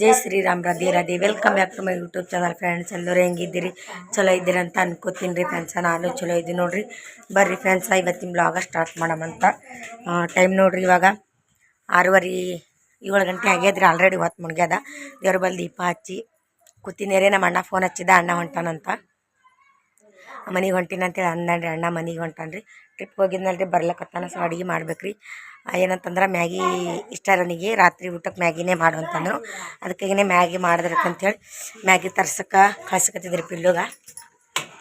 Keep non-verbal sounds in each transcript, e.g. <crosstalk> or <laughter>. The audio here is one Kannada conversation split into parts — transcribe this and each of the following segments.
Jai Shriram Radhe Radhe. Welcome back to my YouTube channel friends ಎಲ್ಲರೂ ಹೆಂಗಿದ್ದೀರಿ? ಚಲೋ ಇದ್ದೀರಿ ಅಂತ ಅನ್ಕೋತೀನಿ ರೀ ಫ್ರೆಂಡ್ಸ ನಾನು ಚಲೋ ಇದ್ದೀನಿ ನೋಡಿರಿ. ಬರ್ರಿ ಫ್ರೆಂಡ್ಸ ಇವತ್ತಿನ ಬ್ಲಾಗ ಸ್ಟಾರ್ಟ್ ಮಾಡಮಂತ ಟೈಮ್ ನೋಡ್ರಿ ಇವಾಗ ಆರೂವರೆ, ಏಳು ಗಂಟೆ ಆಗ್ಯದ್ರಿ ಆಲ್ರೆಡಿ ಹೊತ್ತು ಮುಣ್ಗ್ಯದ ದೇವ್ರ ಬಲ್ ದೀಪ ಹಚ್ಚಿ ಕೂತಿನೇರೇ, ನಮ್ಮ ಅಣ್ಣ ಫೋನ್ ಹಚ್ಚಿದ, ಅಣ್ಣ ಹೊಂಟಾನಂತ. ಮನೆಗೆ ಹೊಂಟಿನಂತೇಳಿ ಅಂದನ್ರಿ ಅಣ್ಣ ಮನೆಗೆ ಹೊಂಟಾನ್ರಿ. ಟ್ರಿಪ್ ಹೋಗಿದ್ನಲ್ರಿ, ಬರ್ಲಕತ್ತಾನ ಸೊ ಅಡುಗೆ ಮಾಡ್ಬೇಕ್ರಿ. ಏನಂತಂದ್ರೆ ಮ್ಯಾಗಿ ಇಷ್ಟ ನನಗೆ, ರಾತ್ರಿ ಊಟಕ್ಕೆ ಮ್ಯಾಗಿನೇ ಮಾಡು ಅಂತಂದ್ರು. ಅದಕ್ಕಾಗಿನೇ ಮ್ಯಾಗಿ ಮಾಡಿದ್ರಕ್ಕಂತೇಳಿ ಮ್ಯಾಗಿ ತರ್ಸಕ್ಕೆ ಕಳ್ಸಕತ್ತಿದ್ರಿ ಪಿಲ್ಲುಗ.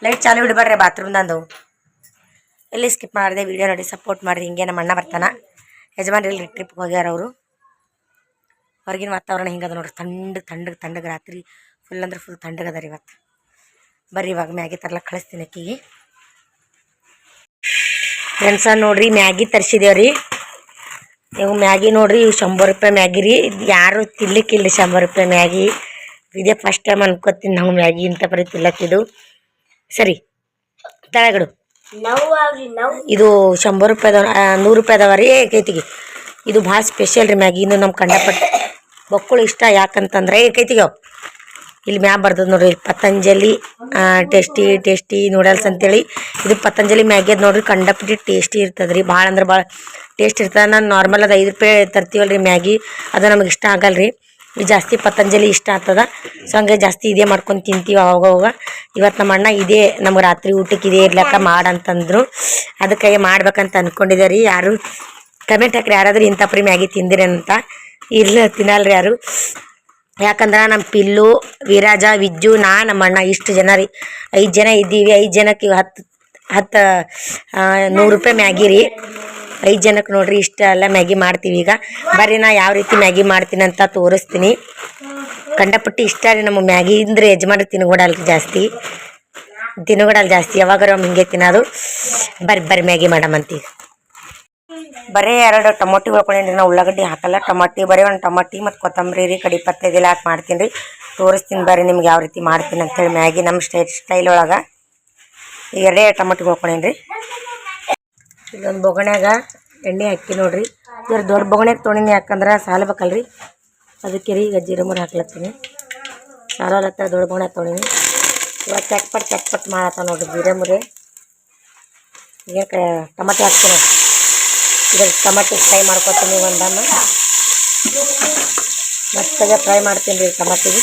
ಲೈಟ್ ಚಾಲು ಬಾತ್ರೂಮ್ ಬಾತ್ರೂಮ್ದಂದು ಎಲ್ಲಿ ಸ್ಕಿಪ್ ಮಾಡಿದೆ ವಿಡಿಯೋ ನೋಡಿ ಸಪೋರ್ಟ್ ಮಾಡಿರಿ, ಹಿಂಗೆ ನಮ್ಮ ಅಣ್ಣ ಬರ್ತಾನ. ಯಜಮಾನ್ರಿ ಇಲ್ಲಿ ಟ್ರಿಪ್ಗೆ ಹೋಗ್ಯಾರ ಅವರು. ಹೊರಗಿನ ವಾತಾವರಣ ಹಿಂಗದ ನೋಡ್ರಿ ತಣ್ಣಗೆ ತಣ್ಣಗೆ ತಣ್ಣಗೆ ರಾತ್ರಿ ಫುಲ್ ಅಂದ್ರೆ ಫುಲ್ ತಣ್ಣಗದ ರೀ ಇವತ್ತು. ಬರ್ರಿ ಇವಾಗ ಮ್ಯಾಗಿ ತರ್ಲಕ್ಕೆ ಕಳಿಸ್ತೀನಿ ಅಕ್ಕಿಗೆ. ಫ್ರೆಂಡ್ಸ ನೋಡ್ರಿ ಮ್ಯಾಗಿ ತರಿಸಿದೇವ್ರಿ. ನೀವು ಮ್ಯಾಗಿ ನೋಡ್ರಿ ಇವು ಶಂಬರ್ ರೂಪಾಯಿ ಮ್ಯಾಗಿ ರೀ. ಇದ್ ಯಾರು ತಿನ್ಲಿಕ್ಕಿಲ್ಲ ಶಂಬರ್ ರೂಪಾಯಿ ಮ್ಯಾಗಿ. ಇದೇ ಫಸ್ಟ್ ಟೈಮ್ ಅನ್ಕೋತೀನಿ ನಾವು ಮ್ಯಾಗಿ ಇಂಥ ಬರೀ ತಿಲ್ಲಕ್ಕಿದು ಸರಿ ತಳಗಡು. ಇದು ಶಂಬರ್ ರೂಪಾಯಿ ನೂರು ರೂಪಾಯಿ ಅದಾವ ರೀ. ಕೈತಿಗೆ. ಇದು ಭಾಳ ಸ್ಪೆಷಲ್ ರೀ ಮ್ಯಾಗಿ. ಇನ್ನು ನಮ್ಮ ಕಂಡಪಟ್ಟು ಬಕ್ಕುಳು ಇಷ್ಟ ಯಾಕಂತಂದ್ರೆ ಏಕೈತಿಗೆ ಕೈತಿಗೆ ಇಲ್ಲಿ ಮ್ಯಾಗ ಬರ್ತದೆ ನೋಡ್ರಿ ಪತಂಜಲಿ ಟೇಸ್ಟಿ ಟೇಸ್ಟಿ ನೂಡಲ್ಸ್ ಅಂತೇಳಿ. ಇದು ಪತಂಜಲಿ ಮ್ಯಾಗಿ ಅದ ನೋಡ್ರಿ, ಕಂಡಪಟ್ಟಿ ಟೇಸ್ಟಿ ಇರ್ತದೆ ರೀ ಭಾಳ ಅಂದ್ರೆ ಭಾಳ ಟೇಸ್ಟ್ ಇರ್ತದೆ. ನಾನು ನಾರ್ಮಲ್ ಅದು ಐದು ರೂಪಾಯಿ ತರ್ತೀವಲ್ಲ ರೀ ಮ್ಯಾಗಿ. ಅದು ನಮಗೆ ಇಷ್ಟ ಆಗಲ್ಲ ರೀ ಇದು ಜಾಸ್ತಿ ಪತಂಜಲಿ ಇಷ್ಟ ಆಗ್ತದ. ಸೊ ಹಂಗೆ ಜಾಸ್ತಿ ಇದೇ ಮಾಡ್ಕೊಂಡು ತಿಂತೀವಿ ಅವಾಗ ಅವಾಗ. ಇವತ್ತು ನಮ್ಮ ಅಣ್ಣ ಇದೇ, ನಮ್ಗೆ ರಾತ್ರಿ ಊಟಕ್ಕೆ ಇದೇ ಇರ್ಲಕ್ಕ ಮಾಡಂತಂದ್ರು. ಅದಕ್ಕೆ ಮಾಡ್ಬೇಕಂತ ಅಂದ್ಕೊಂಡಿದ್ದೆ ರೀ ಯಾರು. ಕಮೆಂಟ್ ಹಾಕ್ರಿ ಯಾರಾದ್ರೂ ಇಂಥ ಪರಿ ಮ್ಯಾಗಿ ತಿಂದಿರಿ ಅಂತ ಇಲ್ಲ ತಿನ್ನಲ್ರಿ ಯಾರು. ಯಾಕಂದ್ರೆ ನಮ್ಮ ಪಿಲ್ಲು, ವಿರಾಜ, ವಿಜ್ಜು, ನಾ ನಮ್ಮ ಅಣ್ಣ ಇಷ್ಟು ಜನ ರೀ. ಐದು ಜನ ಇದ್ದೀವಿ, ಐದು ಜನಕ್ಕೆ ಹತ್ತು ಹತ್ತು ನೂರು ರೂಪಾಯಿ ಮ್ಯಾಗಿ ರೀ. ಐದು ಜನಕ್ಕೆ ನೋಡ್ರಿ ಇಷ್ಟ ಎಲ್ಲ ಮ್ಯಾಗಿ ಮಾಡ್ತೀವಿ ಈಗ. ಬರ್ರಿ ನಾ ಯಾವ ರೀತಿ ಮ್ಯಾಗಿ ಮಾಡ್ತೀನಿ ಅಂತ ತೋರಿಸ್ತೀನಿ. ಕಂಡಪಟ್ಟಿ ಇಷ್ಟ ರೀ ನಮ್ಮ ಮ್ಯಾಗಿ. ಅಂದ್ರೆ ಯಜಮಾನ್ರಿ ತಿನ್ಕೊಡಲ್ರಿ ಜಾಸ್ತಿ. ತಿನ್ಕೊಡಲ್ಲ ಜಾಸ್ತಿ. ಯಾವಾಗಾರ ಹಿಂಗೆ ತಿನ್ನೋದು. ಬರ್ರಿ ಬರ್ರಿ ಮ್ಯಾಗಿ ಮಾಡಮಂತೀವಿ ಬರೀ ಎರಡು ಟೊಮೊಟಿ ರೀ ನಾ ಉಳ್ಳಾಗಡ್ಡಿ ಹಾಕಲ್ಲ. ಟೊಮಟಿ, ಬರೀ ಒಂದು ಟೊಮಟಿ ಮತ್ತು ಕೊತ್ತಂಬರಿ ರೀ, ಕಡಿ ಪತ್ತೆ ಇದೆಲ್ಲ ಹಾಕಿ ಮಾಡ್ತೀನಿ ರೀ. ತೋರಿಸ್ತೀನಿ ಬರ್ರಿ ನಿಮ್ಗೆ ಯಾವ ರೀತಿ ಮಾಡ್ತೀನಿ ಅಂತೇಳಿ ಮ್ಯಾಗಿ ನಮ್ಮ ಸ್ಟೈಲ್ ಸ್ಟೈಲ್ ಒಳಗೆ. ಈಗ ಎರಡೇ ಟೊಮಟಿ ಉಳ್ಕೊಂಡೇನಿ ರೀ ಇಲ್ಲೊಂದು ಬೊಗಣ್ಯಾಗ ಎಣ್ಣೆ ಹಾಕಿ ನೋಡ್ರಿ. ಇವ್ರ ದೊಡ್ಡ ಬೊಗಣ್ಯಾಗ ತೊಗೊಂಡಿನಿ ಯಾಕಂದ್ರೆ ರೀ ಅದಕ್ಕೆ ರೀ ಈಗ ಜೀರಮುರಿ ಹಾಕ್ಲತ್ತೀನಿ. ಸಾಲತ್ತ ದೊಡ್ಡ ಬೊಗಣ್ಯಾಗ ತೊಗೊಂಡಿನಿ ಇವಾಗ ಚಟ್ಪಟ್ ಚಟ್ಪಟ್ ಮಾಡತ್ತ ನೋಡ್ರಿ ಜೀರಮುರಿ ಈಗ ಟೊಮಟೆ ಹಾಕ್ತೀನಿ ಇದ್ರ ಟಮಾಟೆ ಫ್ರೈ ಮಾಡ್ಕೊತೀನಿ ಒಂದಮ್ಮ ಮಸ್ತಾಗೆ ಫ್ರೈ ಮಾಡ್ತೀನಿ ರೀ ಟಮಾಟಿಗೆ.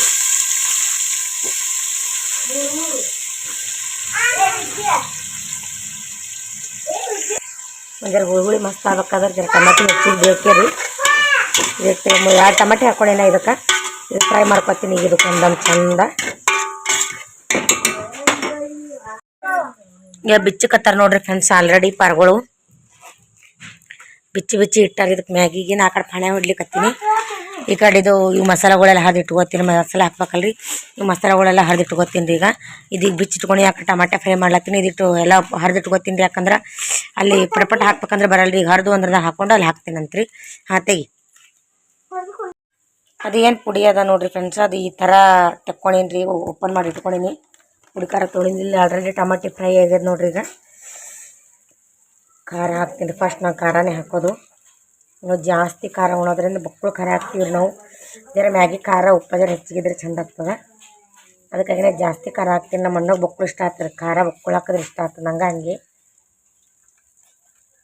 ಒಂದರ ಹುಳಿ ಹುಳಿ ಮಸ್ತ್ ಆಗ್ಬೇಕಾದ್ರೆ ಜರ ಟೊಮಟೆ ಹೆಚ್ಚಿಗೆ ಬೇಕೇ ರೀ. ಇದಕ್ಕೆ ಎರಡು ಟೊಮಟೆ ಹಾಕ್ಕೊಂಡೇನ ಇದಕ್ಕೆ. ಇದು ಫ್ರೈ ಮಾಡ್ಕೊತೀನಿ ಈಗ ಇದಕ್ಕೆ ಒಂದೊಂದು ಚಂದ. ಈಗ ಬಿಚ್ಚಕತ್ತಾರ ನೋಡ್ರಿ ಫ್ರೆಂಡ್ಸ್ ಆಲ್ರೆಡಿ ಪಾರ್ಗಳು. ಬಿಚ್ಚಿ ಬಿಚ್ಚಿ ಇಟ್ಟಾರ ಇದಕ್ಕೆ ಮ್ಯಾಗಿಗೆ ನಾ ಆ ಕಡೆ ಫಣೆ ಹೊಡ್ಲಿಕತ್ತೀನಿ. ಈ ಕಡೆ ಇದು ಇವು ಮಸಾಲಗಳೆಲ್ಲ ಹರಿದು ಇಟ್ಕೋತೀನಿ ಮಸಾಲೆ ಹಾಕ್ಬೇಕಲ್ರಿ. ಈ ಮಸಾಲಗಳೆಲ್ಲ ಹರಿದು ಇಟ್ಕೋತೀನಿ ರೀ ಈಗ ಇದೀಗ ಬಿಚ್ಚಿಟ್ಕೊಂಡು ಯಾಕೆ ಟಮಾಟೆ ಫ್ರೈ ಮಾಡ್ಲತ್ತೀನಿ. ಇದಿಟ್ಟು ಎಲ್ಲ ಹರಿದು ಇಟ್ಕೋತೀನಿ ರೀ ಯಾಕಂದ್ರೆ ಅಲ್ಲಿ ಪಟಪಟ ಹಾಕ್ಬೇಕಂದ್ರೆ ಬರಲ್ಲ ಈಗ ಹರಿದು ಅಂದ್ರೆ ಹಾಕೊಂಡು ಅಲ್ಲಿ ಹಾಕ್ತೀನಂತ್ರಿ. ಹಾಂ, ತೆಗಿ. ಅದು ಏನು ಪುಡಿ ಅದ ನೋಡ್ರಿ ಫ್ರೆಂಡ್ಸ್ ಅದು ಈ ಥರ ತಕ್ಕೊಂಡೀನಿ ರೀ ಓಪನ್ ಮಾಡಿ ಇಟ್ಕೊಂಡೀನಿ. ಪುಡಿ ಖಾರ ತೊಳಿದಿಲ್ಲ ಆಲ್ರೆಡಿ ಟಮಾಟಿ ಫ್ರೈ ಆಗ್ಯದ ನೋಡ್ರಿ ಈಗ. ಖಾರ ಹಾಕ್ತೀನಿ ಫಸ್ಟ್ ನಾವು ಖಾರನೇ ಹಾಕೋದು. ನಾವು ಜಾಸ್ತಿ ಖಾರ ಉಣೋದ್ರಿಂದ ಬಕ್ಕಳು ಖಾರ ಹಾಕ್ತೀವಿ ನಾವು. ಜರ ಮ್ಯಾಗಿ, ಖಾರ, ಉಪ್ಪು ಜರ ಹೆಚ್ಚಿಗಿದ್ರೆ ಚಂದ ಆಗ್ತದೆ. ಅದಕ್ಕಾಗಿನೇ ಜಾಸ್ತಿ ಖಾರ ಹಾಕ್ತೀನಿ. ನಮ್ಮ ಅಣ್ಣಗೆ ಬಕ್ಕಳು ಇಷ್ಟ ಆಗ್ತದೆ. ಖಾರ ಬಕ್ಕಳು ಹಾಕಿದ್ರೆ ಇಷ್ಟ ಆಗ್ತದೆ. ನಂಗೆ ಹಂಗೆ.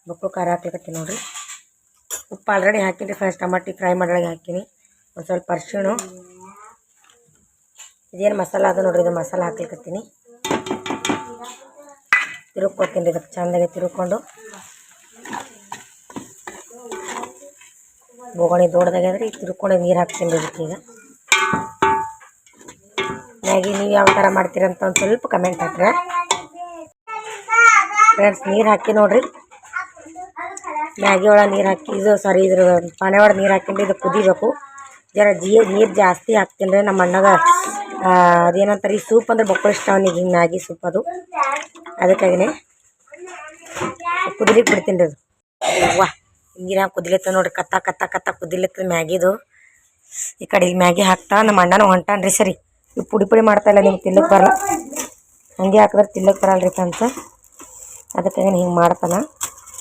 ಬಕ್ಕಳು ಖಾರ ಹಾಕ್ಲಿಕತ್ತೀನಿ ನೋಡಿರಿ. ಉಪ್ಪು ಆಲ್ರೆಡಿ ಹಾಕಿನಿ ಫಸ್ಟ್ ಟಮಾಟಿ ಫ್ರೈ ಮಾಡೋಳಗೆ ಹಾಕಿನಿ ಒಂದು ಸ್ವಲ್ಪ ಅರ್ಶಿಣ. ಇದೇನು ಮಸಾಲ ಅದ ನೋಡಿರಿ. ಇದು ಮಸಾಲ ಹಾಕ್ಲಿಕತ್ತೀನಿ. ತಿರುಗ್ಕೊತೀನಿ ಇದಕ್ಕೆ ಚಂದಾಗಿ ತಿರುಗ್ಕೊಂಡು. ಬೋಗಣಿ ದೊಡ್ಡದಾಗ್ಯದ್ರಿ ಈಗ ತಿರ್ಕೊಂಡು ನೀರು ಹಾಕ್ತೀನಿ ಇದಕ್ಕೆ ಈಗ. ಮ್ಯಾಗಿ ನೀವು ಯಾವ ಥರ ಮಾಡ್ತೀರಂತ ಒಂದು ಸ್ವಲ್ಪ ಕಮೆಂಟ್ ಹಾಕ್ರೆ. ಫ್ರೆಂಡ್ಸ್ ನೀರು ಹಾಕಿ ನೋಡ್ರಿ. ಮ್ಯಾಗಿ ಒಳಗೆ ನೀರು ಹಾಕಿ, ಇದು ಸಾರಿ ಇದ್ರ ಪಾನೆ ಒಳಗೆ ನೀರು ಹಾಕಿಂದ್ರೆ ಇದು ಕುದಿಬೇಕು. ಜರ ಜೀ ನೀರು ಜಾಸ್ತಿ ಹಾಕ್ತೀನಿ ರೀ ನಮ್ಮ ಅಣ್ಣಗ. ಅದೇನಂತಾರೆ, ಈ ಸೂಪ್ ಅಂದ್ರೆ ಬಕ್ಕಳು ಇಷ್ಟ ಅವನಿಗೆ, ಹಿಂಗೆ ಮ್ಯಾಗಿ ಸೂಪ್ ಅದು. ಅದಕ್ಕಾಗಿನೇ ಕುದಿಲಿಕ್ಕೆ ಬಿಡ್ತೀನಿ ರೀ ಅದು. ವಾ ಹಿಂಗಿನ ಕುದಿಲತ್ತ ನೋಡ್ರಿ, ಕತ್ತ ಕತ್ತ ಕತ್ತ ಕುದಿಲತ್ತ ಮ್ಯಾಗಿದು. ಈ ಕಡೆ ಮ್ಯಾಗಿ ಹಾಕ್ತಾ, ನಮ್ಮ ಅಣ್ಣನ ಹೊಂಟಾನ್ರಿ ಸರಿ. ಈ ಪುಡಿ ಪುಡಿ ಮಾಡ್ತಾ ಇಲ್ಲ, ನಿಮ್ಗೆ ತಿನ್ನಕ್ಕೆ ಬರಲ್ಲ. ಹಂಗೆ ಹಾಕಿದ್ರೆ ತಿನ್ನಕ್ಕೆ ಬರಲ್ಲ ರೀ ಅಂತ ಅದಕ್ಕಾಗಿ ಹಿಂಗೆ ಮಾಡ್ತಾನ.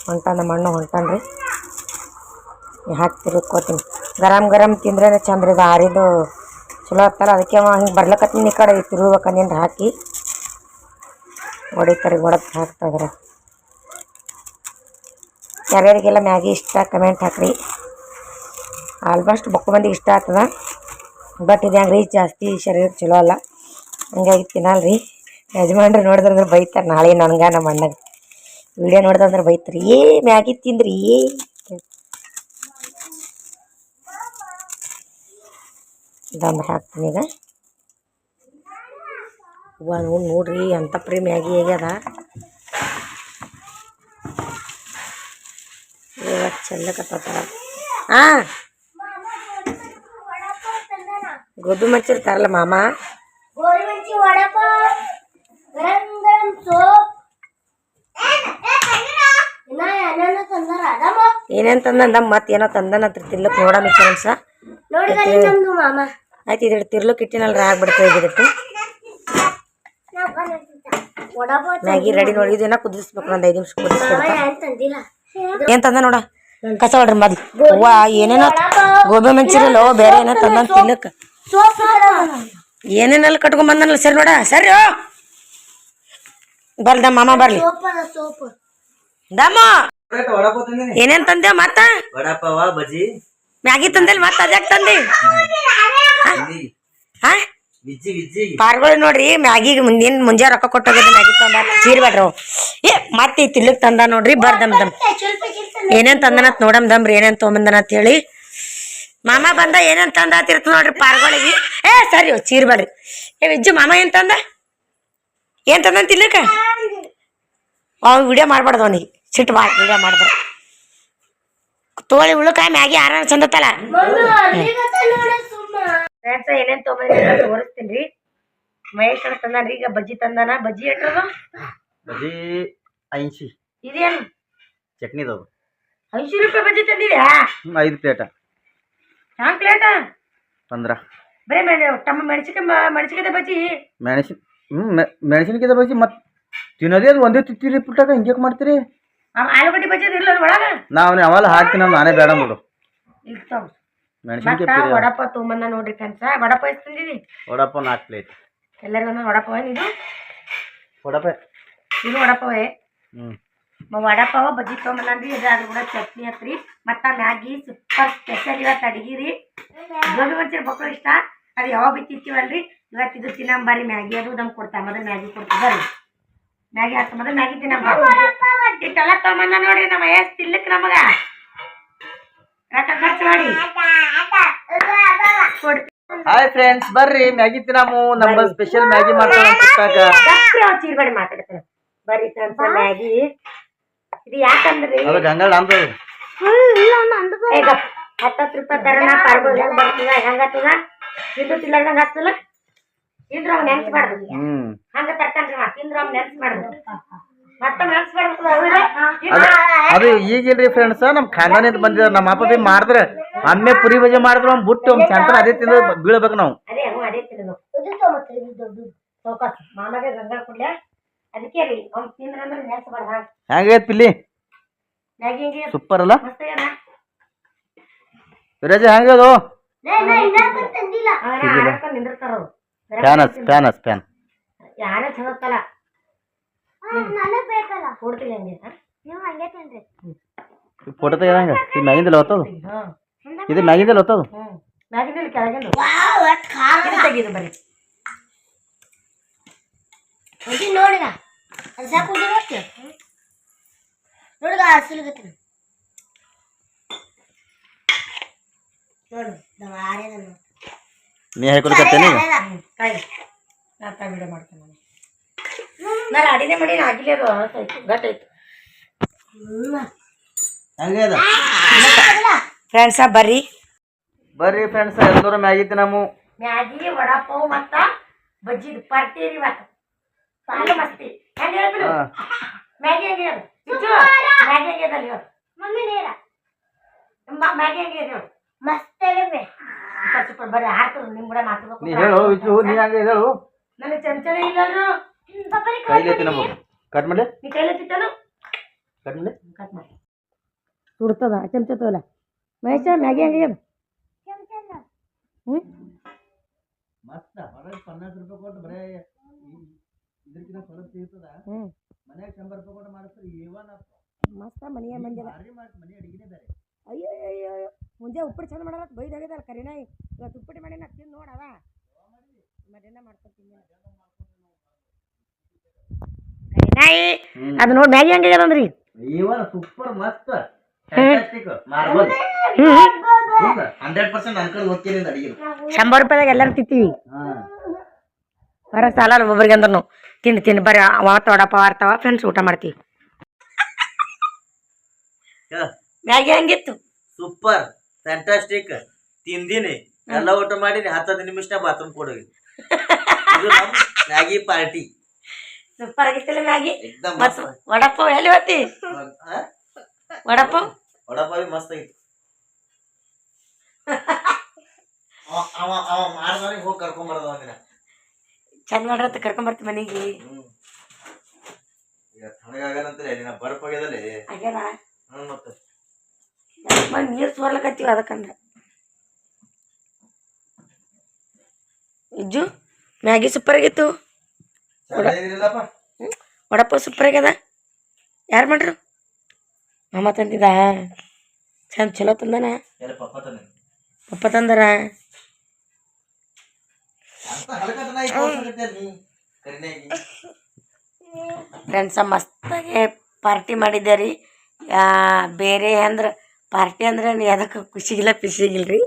ಹೊಂಟ ನಮ್ಮ ಅಣ್ಣ ಹೊಂಟಾನ್ರಿ ಹಾಕ್ತಿರ್ಕೋತೀನಿ ಗರಮ್ ಗರಂ ಗರಂ ತಿಂದ್ರೆ ಚಂದ್ರದ ಆರಿದು ಚಲೋ ಆಗ್ತಲ್ಲ ಅದಕ್ಕೆ ಅವ ಹಿಂಗೆ ಬರ್ಲಕತ್ತೀನಿ ಈ ಕಡೆ ತಿರುಗಬೇಕಂದ್ರೆ ಹಾಕಿ ಹೊಡಿತಾರೆ ಹೊಡೆದು ಹಾಕ್ತಾಯಿದ್ರೆ ಯಾರ್ಯಾರಿಗೆಲ್ಲ ಮ್ಯಾಗಿ ಇಷ್ಟ ಕಮೆಂಟ್ ಹಾಕ್ರಿ. ಆಲ್ಮೋಸ್ಟ್ ಬೊಕ್ಕ ಮಂದಿಗೆ ಇಷ್ಟ ಆಗ್ತದ. ಬಟ್ ಇದು ರೀಚ್ ಜಾಸ್ತಿ ಶರೀರಕ್ಕೆ ಚಲೋ ಅಲ್ಲ. ಹಂಗಾಗಿ ತಿನ್ನಲ್ರಿ. ಯಜಮಾನ್ರು ನೋಡಿದ್ರೆ ಬೈತಾರೆ, ನಾಳೆ ನನಗೆ ನಮ್ಮ ಅಣ್ಣಗೆ. ವಿಡಿಯೋ ನೋಡಿದಂದ್ರೆ ಬೈತಾರೆ, ಏ, ಮ್ಯಾಗಿ ತಿಂದ್ರಿ ಇಷ್ಟೊಂದು ಹಾಕ್ತೀನಿ ಈಗ. ಹೂವು ನೋಡ್ರಿ ಎಂಥ ಪ್ರೇಮಿ ಆಗಿ ಆಗ್ಯದ ಚೆಲ್ಲಕತ್ತಲ್ಲ ಹಾಂ ಗೋಬಿ ಮಂಚೂರಿ ಇರ್ತಾರಲ್ಲ ಮಾಮ. ಏನೇನು ತಂದ ಮತ್ತೆ ಏನೋ ತಂದನ ತಿರ್ತಿಲ್ಲ ನೋಡಮ್ಮ ಕೆಲಸ ಆಯ್ತು ಇದ್ರ ತಿರ್ಲಕ್ಕೆ ಇಟ್ಟಿನಲ್ರ ಆಗ್ಬಿಡ್ತದೆ ಇದಕ್ಕೆ ಮ್ಯಾಗಿ ರೆಡಿ ನೋಡಿ ಇದನ್ನ ಕುದಿಸ್ಬೇಕು ಒಂದು ಐದು ನಿಮಿಷ ಕುದಿಸ್ಬೇಕು ಏನ್ ತಂದ ನೋಡ? ಕಸ ಹೊಡ್ರಿ ಮೊದ್ಲು ಅವ್ವ ಏನೇನೋ ಗೋಬಿ ಮಂಚೂರಿ ಅಲ್ಲೋ ಬೇರೆ ಏನೋ ತಂದ ತಿನ್ನಕ್ಕೆ. ಏನೇನೆಲ್ಲ ಕಟ್ಕೊಂಡ್ ಬಂದನಲ್ಲ ಸರಿ ನೋಡ ಸರಿ. ಬರ್ಲಿ ನಮ್ಮ ಮಾಮ ಬರ್ಲಿ. ದಮ್ಮ ಏನೇನ್ ತಂದೆ ಮತ್ತ? ವಡಾಪಾವ ಮ್ಯಾಗಿ ತಂದೆ ಮತ್ತೆ ಅದ್ಯಾಕ್ ತಂದಿ? ಹಾ? ವಿಜ್ಜಿ ವಿಜ್ಜಿ ಪಾರ್ಗಳು ನೋಡ್ರಿ ಮ್ಯಾಗಿಗೆ ಮುಂದಿನ ಮುಂಜಾನೆ ರೊಕ್ಕ ಕೊಟ್ಟೋಗಿದ್ದ ಮ್ಯಾಗಿ ತಂದ ಚೀರ್ಬೇಡ್ರಿ ಅವು ಏ ಮತ್ತೆ ಈ ತಿಲ್ಲಕ್ ತಂದ ನೋಡ್ರಿ ಬರ್ದಮ್ ದಮ್ ಏನೇನ್ ತಂದನತ್ ನೋಡಮ್ ದಮ್ರಿ ಏನೇನ್ ಅಂತ ಹೇಳಿ. ಮಾಮ ಬಂದ ಏನೇನ್ ತಂದ ತಿರ್ತ ನೋಡ್ರಿ ಪಾರ್ಗಳಿಗೆ. ಏ ಸರಿ ಚೀರ್ಬೇಡ್ರಿ ಏ ವಿಜ್ಜು ಮಾಮ ಏನ್ ತಂದ? ಏನ್ ತಂದ ತಿಲ್ಲಕ ಅವ್ ವಿಡಿಯೋ ಮಾಡ್ಬಾರ್ದು ಅವನಿಗೆ. ಸಿಟ್ಟು ಬಾಳ ವಿಡಿಯೋ ಮಾಡ್ಬಾರ್ದು ತೋಳಿ ಉಳುಕಾಯಿ ಮ್ಯಾಗಿ ಆರಾಮ ಚಂದತ್ತಲ್ಲ? ಫ್ರೆಂಡ್ಸ್ ಏನೇನ್ ತೊಗೊಂಬಂದಿರ ತೋರಿಸ್ತೀನಿ ರೀ. ಮಹೇಶ್ ಅಣ್ಣ ತಂದಾನ್ರಿ ಈಗ ಬಜ್ಜಿ ತಂದಾನ. ಬಜ್ಜಿ ಎಟ್ರದು? ಬಜ್ಜಿ ಐನ್ಸಿ ಇದೇನು? ಚಟ್ನಿದವು ಐನ್ಸಿ ರೂಪಾಯಿ ಬಜ್ಜಿ ತಂದಿದ್ಯಾ? ಐದು ಪ್ಲೇಟ. ಹ್ಯಾಂಗ ಪ್ಲೇಟ? ಪಂದ್ರ. ಬರೀ ಮೆಣ ತಮ್ಮ ಮೆಣಸಿಕ ಮೆಣಸಿಕಾಯಿ ಬಜ್ಜಿ? ಮೆಣಸಿನ ಹ್ಞೂ ಮೆಣಸಿನ್ಕಾಯ್ದ ಬಜ್ಜಿ ಮತ್ತೆ ತಿನ್ನೋದೇ ಅದು ಒಂದೇ ತಿಂತೀರಿ ಪುಟ್ಟಾಗ ಹಿಂಗೆ ಮಾಡ್ತೀರಿ? ಆಲೂಗಡ್ಡೆ ಬಜ್ಜಿ ಇಲ್ಲ ಒಳಗ? ನಾವು ಯಾವಾಗ ಹಾಕ್ತೀನಿ ನಾನೇ ಬೇಡ ನೋಡು. ಈಗ ತಗೋ. ಮೆಣಸಿನ್ಕಾಯಿ ಮತ್ತ ವಡಪ ವಡಪ್ಪ ತೊಗೊಂಬಂದ ನೋಡ್ರಿ ಫ್ರೆಂಡ್ಸ್. ವಡಪ ಎಷ್ಟು ತಂದಿದಿ? ವಡಾಪಾವ್ ನಾಲ್ಕು ಪ್ಲೇಟ್. ಎಲ್ಲರಿಗೂ ಒಂದೊಂದು ವಡಪಾವ ಇದು? ವಡಪ ಇದು ವಡಪವೇ ಹ್ಞೂ ಮ ವಡಪಾವ ಬಜ್ಜಿ ತೊಗೊಂಬಂದ್ರಿ ಇದ್ರಾಗ ಕೂಡ ಚಟ್ನಿ ಹತ್ರಿ ಮತ್ತ ಮ್ಯಾಗಿ ಸೂಪರ್ ಸ್ಪೆಷಲ್ ಇವತ್ತು ಅಡಿಗೆ ರೀ ಗೋಬಿ ಮಂಚೂರಿ ಮಕ್ಕಳು ಇಷ್ಟ? ಅದು ಯಾವಾಗ ಬಿತ್ತಿರ್ತೀವಲ್ರಿ? ಇವತ್ತು ಇದು ತಿನ್ನಂಬಾರಿ ಮ್ಯಾಗಿ ಅದು ನಮ್ಗೆ ಕೊಡ್ತಾ ಮೊದಲು ಮ್ಯಾಗಿ ಕೊಡ್ತೀವಿ. ಬರ್ರಿ. ಮ್ಯಾಗಿ ಹಾಕ ಮೊದಲು ಮ್ಯಾಗಿ ತಿನ್ನಂಬ ಇಟ್ಟೆಲ್ಲ ತೊಗೊಂಬಂದ ನೋಡ್ರಿ ನಮ್ಮ ಎಷ್ಟು ತಿನ್ಲಿಕ್ಕೆ ನಮಗ. ಹಾಯ್ ಫ್ರೆಂಡ್ಸ್ ಬರ್ರಿ. ಮ್ಯಾಗಿ ತಿನ್ನಾಮು. ನಮ್ಮ ಸ್ಪೆಷಲ್ ಮ್ಯಾಗಿ ಮಾಡ್ತಾರ ಪುಟ್ಟಾಗ ಚೀರ್ಬಡಿ ಚೀರ್ಬೇಡಿ ಬರ್ರಿ ಫ್ರೆಂಡ್ಸ್ ಮ್ಯಾಗಿ ಇದು ಯಾಕಂದ್ರೆ? ಅದು ಗಂಗಾಳ ಹತ್ತತ್ತು ರೂಪಾಯಿ ತರನ ಪಾರ್ಗಳು ಹೆಂಗ್ ಬರ್ತದ ಹೆಂಗತ್ತದ ತಿಂದು ತಿನ್ನಂಗ ಹತ್ತಲ್ಲ? ತಿಂದ್ರ ಅವ್ನ ನೆನ್ಸ್ ಮಾಡ್ದು ಹಂಗ ತರ್ತಾನ್ರಿ ಮಾ ತಿಂದ್ರ ಅವ್ನ ಮತ್ತ ನೆನ್ಸ್ಬಾರ್ದು ಅದು ಈಗಿಲ್ರಿ ಫ್ರೆಂಡ್ಸ್ ನಮ್ ಖಾನ್ದಾನಿಂದ ಬಂದಿದ್ದಾರೆ ನಮ್ಮ ಅಪ್ಪ ಬಿ ಮಾಡಿದ್ರೆ ಅಮ್ಮೆ ಪುರಿ ಬಜೆ ಮಾಡಿದ್ರು ಅವ್ನು ಬಿಟ್ಟು ಅವ್ನು ಚಂತರ ಅದೇ ತಿಂದು ಬೀಳ್ಬೇಕು ನಾವು ಹೆಂಗೈತ್ ಪಿಲ್ಲಿ ಸೂಪರ್ ಅಲ್ಲ ವಿರಾಜ ಹೆಂಗದು ನಾ ಫ್ಯಾನ್ ಇನ್ನೊಂದು ತಂದಿಲ್ಲ ಅವನ ನನಗ್ ಬೇಕಲ್ಲ. ಕೊಡ್ತೀನಿ ಹಂಗೆ ನೀವು ಹಂಗೆ ತಿನ್ರಿ. ಫೋಟೋ ತೆಗೆದಂಗ? ಇದು ಮ್ಯಾಗಿಂದಲ್ಲ ಹೊತ್ತದು? ಹಾಂ ಇದು ಮ್ಯಾಗಿಂದಲ್ಲ ಹೊತ್ತದು? ಕೆಳಗಿಂದು. ಅಷ್ಟ್ ಖಾರ. ಇದು ತೆಗೀದು ಬರ್ರಿ ಇದು ನೋಡಿಗ ಅದು ಸಾಕು ನೋಡಿಗ ನೋಡು ನಾವು ಆರೇದ ನೀ ಹೇಳ್ಕೊಡ್ತೇನೆ ಹ್ಮ್, ಕಾಯಿ. ನಾ ಮಾಡ್ತೇನೆ ನಾನು. ನಾ ರಾಡಿನೇ ಮಾಡಿ ಆಗಿಲ್ಲ ಅದು ಆಯ್ತು ಗಟ್ಟಾಯ್ತು ಹೆಂಗದ ಫ್ರೆಂಡ್ಸ ಬರ್ರಿ. ಬರ್ರಿ ಫ್ರೆಂಡ್ಸ್ ಎಲ್ಲರೂ ಮ್ಯಾಗಿ ತಿನ್ನಮು ಮ್ಯಾಗಿ ವಡಾಪಾವ್ ಮತ್ತ ಬಜ್ಜಿದು ಪಾರ್ಟಿ ರೀ ಇವತ್ತು. ಸಾಲು ಮಸ್ತಿ. ಹೆಂಗೆ ಹೇಳ್ಬಿಡು. ಮ್ಯಾಗಿ ಹೆಂಗೆ ಹೇಳು ಮ್ಯಾಗಿ ಹೆಂಗೆ ಅದಲ್ಲಿ ಹೇಳು. ಮಮ್ಮಿ ನೇರ. ಮ್ಯಾಗಿ ಹೆಂಗೆ ಹೇಳು. ಮಸ್ತ್ ಆಗವೆ ಸೂಪರ್ ಸೂಪರ್. ಬರ್ರಿ ಹಾಕ್ತರು ನಿಮ್ ಕೂಡ ನೀ ಮಾತಾಡ್ಬೇಕು ಹೇಳು ವಿಚು ನೀ ಹಂಗೆ ಹೇಳು. ನನಗೆ ಚಂಚಲ ಇಲ್ಲಲ್ರು. ಕೈಲಿ ಕಟ್ ಮಾಡಿ? ನೀ ಕೈಲಿ ತಿಟ್ಟನು ಕಟ್ ಮಾಡಿ? ಕಟ್ ಮಾಡಿ. ಸುಡ್ತದ ಚಮಚ ತೋಲ ಮಹೇಶ ಮ್ಯಾಗಿ ಹೆಂಗೆ ಅದು ಹ್ಞೂ ಮಸ್ತ ಹೊರಗೆ ಪನ್ನಾಸ್ ರೂಪಾಯಿ ಕೊಟ್ಟು ಬರೇ ಸಿಗ್ತದ? ಮನ್ಯಾಗ ಶಂಬರ್ ರೂಪಾಯಿ ಕೊಟ್ಟು ಮಾಡಿಸ್ತಾರೆ ಮಸ್ತ ಮನೆಯ ಮನೆ ಅಡಿಗೆನೇ ಬೇರೆ. ಅಯ್ಯೋ ಅಯ್ಯೋ ಅಯ್ಯೋ ಮುಂಜೆ ಉಪ್ಪಿಟ್ಟು ಚಂದ ಮಾಡಲ್ಲ ಬೈದಾಗದಲ್ಲ ಕರಿನಾಯಿ. ಇವತ್ತು ಉಪ್ಪಿಟ್ಟು ಮಾಡಿ ನಾ ತಿಂದು ನೋಡವ. ಮಧ್ಯಾಹ್ನ ಕರಿನಾಯಿ ಅದು ನೋಡಿ ಮ್ಯಾಗಿ ಹೆಂಗಾಗ್ಯದಂದ್ರಿ ಇವನ್ ಸೂಪರ್ ಮಸ್ತ್. ಹಂಡ್ರೆಡ್ ಪರ್ಸೆಂಟ್ ಅಡಿಗೆ ಶಂಬರ್ ರೂಪಾಯಿದಾಗ ಎಲ್ಲರೂ ತಿಂತೀವಿ. ಬರ ಸಾಲ ಒಬ್ಬರಿಗೆ ಅಂದ್ರೂ ತಿಂದು ತಿಂದು ಬರ್ರಿ ಅವತ್ತು ವಡಪ ಆರ್ತಾವ ಫ್ರೆಂಡ್ಸ್ ಊಟ ಮಾಡ್ತೀವಿ. ಮ್ಯಾಗಿ ಹಂಗಿತ್ತು? ಸೂಪರ್ ಫ್ಯಾಂಟಾಸ್ಟಿಕ್ ತಿಂದಿನಿ. ಎಲ್ಲ ಊಟ ಮಾಡೀನಿ. ಹತ್ತತ್ತು ನಿಮಿಷ ಬಾತ್ರೂಮ್ ಕೊಡೋಗಿ. <laughs> ಮ್ಯಾಗಿ ಪಾರ್ಟಿ ಸೂಪರ್ ಆಗಿತ್ತಿಲ್ಲ ಮ್ಯಾಗಿ. ಮತ್ತು ವಡಪಾವ್ ಎಲ್ಲಿ ಹೋತಿ? ವಡಪಾವ್? ವಡಪಾವಿ ಮಸ್ತ್ ಐತಿ ಅವ ಅವ ಮಾಡ್ದಾನೆ ಹೋಗಿ ಕರ್ಕೊಂಡ್ ಬರೋದ ಒಂದಿನ. ಚಂದ ಮಾಡ್ರತ್ತ ಕರ್ಕೊಂಬರ್ತಿ ಮನೆಗೆ. ಹ್ಮ್. ಈಗ ತಣ್ಣಗಾಗನಂದ್ರೆ ನಿನ್ನ ಬರ್ಪ್ ಆಗ್ಯದಲ್ಲಿ. ಆಗ್ಯದ? ಹ್ಮ್ ಮತ್ತೆ? ಬಂದು ನೀರು ಸೋರ್ಲಕತ್ತೀವಿ ಅದಕ್ಕಂದ ಇಜ್ಜು ಮ್ಯಾಗಿ ಸೂಪರ್ ಆಗಿತ್ತು. ಚೆನ್ನಾಗಿದಿಲ್ಲಪ್ಪ ಸೂಪರಾಗ್ಯದ ಸೂಪರ್ ಆಗ್ಯದ ಯಾರು ಮಾಡ್ರು? ಮಾಮ ತಂದಿದ? ಚಂದ ಚಲೋ ತಂದನ? ಪಪ್ಪ ತಂದೆ ಪಪ್ಪ ತಂದರ? ಫ್ರೆಂಡ್ಸ ಮಸ್ತಾಗೆ ಪಾರ್ಟಿ ಮಾಡಿದ್ದೆ ರೀ ಬೇರೆ ಅಂದ್ರೆ ಪಾರ್ಟಿ ಅಂದ್ರೆ ಅದಕ್ಕೆ ಖುಷಿಗಿಲ್ಲ ಪಿಸಿಗಿಲ್ಲ ರೀ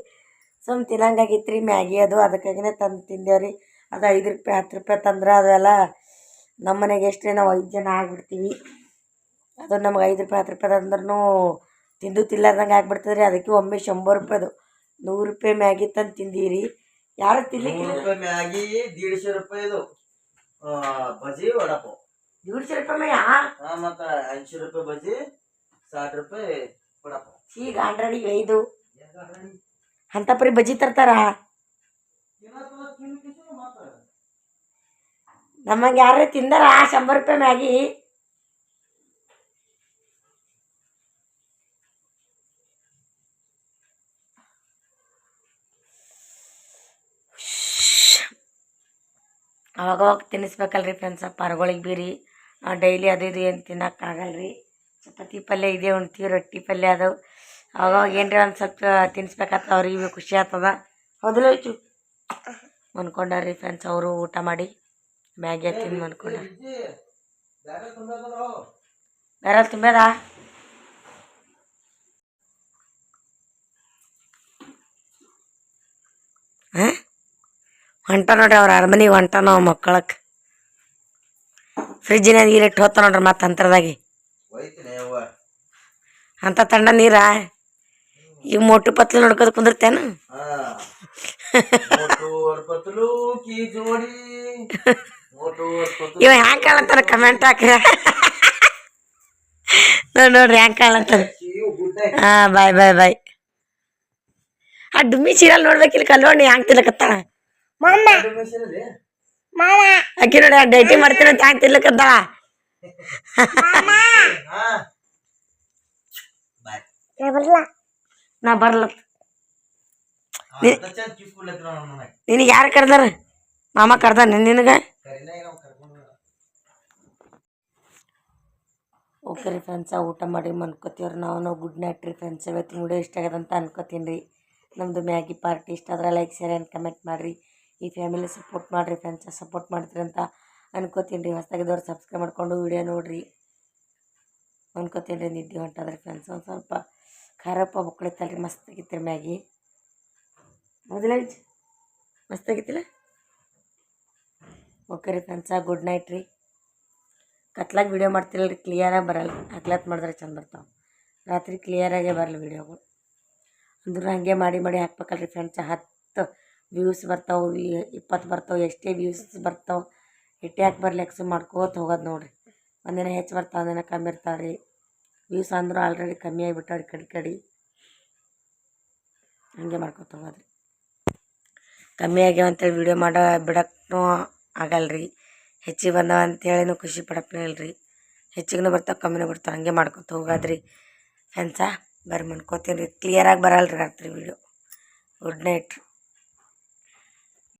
ಸುಮ್ ತಿನ್ನಂಗಾಗಿತ್ತು ರೀ ಮ್ಯಾಗಿ ಅದು ಅದಕ್ಕಾಗಿನೇ ತಂದು ತಿಂದೇವ್ರಿ. ಅದು ಐದು ರೂಪಾಯಿ ಹತ್ತು ರೂಪಾಯಿ ತಂದ್ರೆ ಅದೆಲ್ಲ ನಮ್ಮ ಮನೆಗೆ ಎಷ್ಟು ನಾವು ಐದು ಜನ ಆಗಿಬಿಡ್ತೀವಿ. ಅದು ನಮ್ಗೆ ಐದು ರೂಪಾಯಿ ಹತ್ತು ರೂಪಾಯಿ ತಂದ್ರೂ ತಿಂದು ತಿಲ್ಲಾರ್ದಂಗೆ ಆಗ್ಬಿಡ್ತದೆ ರೀ ಅದಕ್ಕೆ ಒಮ್ಮೆ ಶಂಬರ್ ರೂಪಾಯಿದು ನೂರು ರೂಪಾಯಿ ಮ್ಯಾಗಿ ತಂದು ತಿಂದೀರಿ. ಯಾರು ರೂಪಾಯಿ ಮ್ಯಾಗಿ ದೀಡ್ಶೆ ರೂಪಾಯಿದು ಬಜಿ ವಡಪು ದೀಡ್ಶೆ ರೂಪಾಯಿ ಮ್ಯಾ ಹಾಂ ಮತ್ತ ಐಂಶಿ ರೂಪಾಯಿ ಬಜಿ ಸಾಟ್ ರೂಪಾಯಿ ವಡಪು ಈಗ ಆಲ್ರೆಡಿ ಐದು. ಅಂತ ಪರಿ ಬಜಿ ತರ್ತಾರ? ನಮಗೆ ಯಾರೇ ತಿಂದಾರ ಶಂಬರ್ ರೂಪಾಯಿ ಮ್ಯಾಗಿ. ಅವಾಗ ಹೋಗಿ ತಿನ್ನಿಸ್ಬೇಕಲ್ರಿ ಫ್ರೆಂಡ್ಸ ಪರ್ಗಳಿಗೆ ಬೀರಿ. ಡೈಲಿ ಅದು ಇದು ಏನು ತಿನ್ನೋಕ್ಕಾಗಲ್ರಿ. ಚಪಾತಿ ಪಲ್ಯ ಇದೆ, ಉಣ್ತೀವಿ, ರೊಟ್ಟಿ ಪಲ್ಯ ಅದು. ಅವಾಗ ಏನ್ರಿ ಒಂದು ಸ್ವಲ್ಪ ತಿನ್ನಿಸ್ಬೇಕಾಗ್ತದೆ ಅವ್ರಿಗೆ ಖುಷಿ ಆಗ್ತದ. ಹೌದಲ್ಲ ಹೆಚ್ಚು ಅನ್ಕೊಂಡಾರ್ರಿ ಫ್ರೆಂಡ್ಸ್ ಅವರು ಊಟ ಮಾಡಿ. ಮ್ಯಾಗಿ ತಿಂದು ಅನ್ಕೊಂಡಾರ ಬೇರೆ. ತುಂಬ್ಯದ ಹಾಂ? ಹೊಂಟ ನೋಡ್ರಿ ಅವ್ರ ಅರಮನೆಗೆ ಹೊಂಟ ನಾವು ಮಕ್ಕಳಕ್ಕೆ ಫ್ರಿಜ್ಜಿನಾಗ ನೀರು ಇಟ್ಟು ಹೋತ ನೋಡ್ರಿ ಮತ್ತೆ ಅಂತರದಾಗಿ. ಅಂತ ತಂಡ ನೀರ? ಈ ಮೋಟು ಪತ್ಲು ನೋಡ್ಕೋದು ಕುಂದಿರ್ತೇನು? <laughs> ಇವ ಹ್ಯಾಂಗ್ ಕಾಣತ್ತಾರ ಕಮೆಂಟ್ ಹಾಕ್ರಿ ನೋಡಿ ನೋಡ್ರಿ ಹ್ಯಾಂಗ ಕಾಣತ್ತಾರ ಹಾ ಬಾಯ್ ಬಾಯ್ ಬಾಯ್. ಆ ಡುಮ್ಮಿ ಸೀರಿಯಲ್ ನೋಡ್ಬೇಕಿಲ್ಲ ಕಲ್ಲೋಣಿ ಹ್ಯಾಂಗ್ ತಿನ್ಲಕತ್ತಾಳ ಅಕ್ಕಿ ನೋಡಿ ಡೈಟಿ ಮಾಡ್ತೀನಿ ಅಂತ ಹ್ಯಾಂಗ್ ತಿನ್ಲಕತ್ತಾಳ ನಾ ಬರ್ಲ ನಿನಗೆ ಯಾರು ಕರೆದಾರ? ಮಾಮ ಕರ್ದ ನಿನಗೆ? ಓಕೆ ರೀ ಫ್ರೆಂಡ್ಸ ಊಟ ಮಾಡಿ ಮನ್ಕೋತೀವ್ರಿ ನಾವು. ನಾವು ಗುಡ್ ನೈಟ್ ರೀ ಫ್ರೆಂಡ್ಸ್ ಇವತ್ತಿನ ವಿಡಿಯೋ ಇಷ್ಟ ಆಗ್ಯದ ಅಂತ ಅನ್ಕೋತೀನಿ ರೀ. ನಮ್ಮದು ಮ್ಯಾಗಿ ಪಾರ್ಟಿ ಇಷ್ಟ ಆದ್ರೆ ಲೈಕ್ ಶೇರ್ ಆ್ಯಂಡ್ ಕಮೆಂಟ್ ಮಾಡಿರಿ. ಈ ಫ್ಯಾಮಿಲಿ ಸಪೋರ್ಟ್ ಮಾಡಿರಿ ಫ್ರೆಂಡ್ಸ ಸಪೋರ್ಟ್ ಮಾಡ್ತೀರಿ ಅಂತ ಅನ್ಕೋತೀನಿ ರೀ. ಹೊಸದಾಗಿದ್ದವ್ರು ಸಬ್ಸ್ಕ್ರೈಬ್ ಮಾಡ್ಕೊಂಡು ವಿಡಿಯೋ ನೋಡಿರಿ. ಅನ್ಕೋತೀನಿ ರೀ, ನಿದ್ದೆ ಹೊಂಟದ್ರಿ ಫ್ರೆಂಡ್ಸ್ ಒಂದು ಸ್ವಲ್ಪ ಖಾರಪ್ಪ ಬುಕ್ಕಳಿತ್ತಲ್ಲ ರೀ ಮಸ್ತ್ ಆಗಿತ್ತು ರೀ ಮ್ಯಾಗಿ ಮೊದಲ ಮಸ್ತ್ ಆಗಿತ್ತಿಲ್ಲ? ಓಕೆ ರೀ ಫ್ರೆಂಡ್ಸ ಗುಡ್ ನೈಟ್ ರೀ. ಕತ್ಲಾಗ ಮಾಡ್ತಿರಲ್ಲ ರೀ ಕ್ಲಿಯರಾಗಿ ಬರಲ್ಲ. ಹಗ್ಲತ್ ಮಾಡಿದ್ರೆ ಚಂದ ಬರ್ತಾವೆ. ರಾತ್ರಿ ಕ್ಲಿಯರಾಗೇ ಬರಲ್ಲ ವಿಡಿಯೋಗಳು ಅಂದ್ರೆ ಹಾಗೆ ಮಾಡಿ ಮಾಡಿ ಹಾಕ್ಬೇಕಲ್ರಿ ಫ್ರೆಂಡ್ಸ, ಹತ್ತು ವ್ಯೂಸ್ ಬರ್ತಾವೆ ಇಪ್ಪತ್ತು ಬರ್ತಾವೆ, ಎಷ್ಟೇ ವ್ಯೂಸ್ ಬರ್ತಾವೆ, ಎಟ್ಟೆ ಹಾಕಿ ಬರಲಿ, ಎಕ್ಸು ಮಾಡ್ಕೋತ ಹೋಗೋದು ನೋಡಿರಿ. ಒಂದಿನ ಹೆಚ್ಚು ಬರ್ತಾವೆ, ಒಂದಿನ ಕಮ್ಮಿ ಇರ್ತಾವೆ ರೀ. ವ್ಯೂಸ್ ಅಂದ್ರೆ ಆಲ್ರೆಡಿ ಕಮ್ಮಿ ಆಗಿಬಿಟ್ಟಾವ್ರಿ ಕಡೆ ಕಡೆ. ಹಂಗೆ ಮಾಡ್ಕೊತ ಹೋಗೋದ್ರಿ. ಕಮ್ಮಿ ಆಗ್ಯಾವ ಅಂತೇಳಿ ವಿಡಿಯೋ ಮಾಡೋ ಬಿಡಕ್ಕೂ ಆಗಲ್ರಿ. ಹೆಚ್ಚಿಗೆ ಬಂದವ ಅಂತೇಳಿನೂ ಖುಷಿ ಪಡಪ್ಪನೇ ಇಲ್ರಿ. ಹೆಚ್ಚಿಗೂ ಬರ್ತಾವೆ, ಕಮ್ಮಿನೂ ಬರ್ತಾವೆ, ಹಂಗೆ ಮಾಡ್ಕೊತ ಹೋಗಾದ್ರಿ. ಫ್ರೆಂಡ್ಸಾ, ಬರ್ರಿ ಮನ್ಕೋತೀನಿ ರೀ. ಕ್ಲಿಯರಾಗಿ ಬರಲ್ಲ ರೀ ರಾತ್ರಿ ವೀಡಿಯೋ ಗುಡ್ ನೈಟ್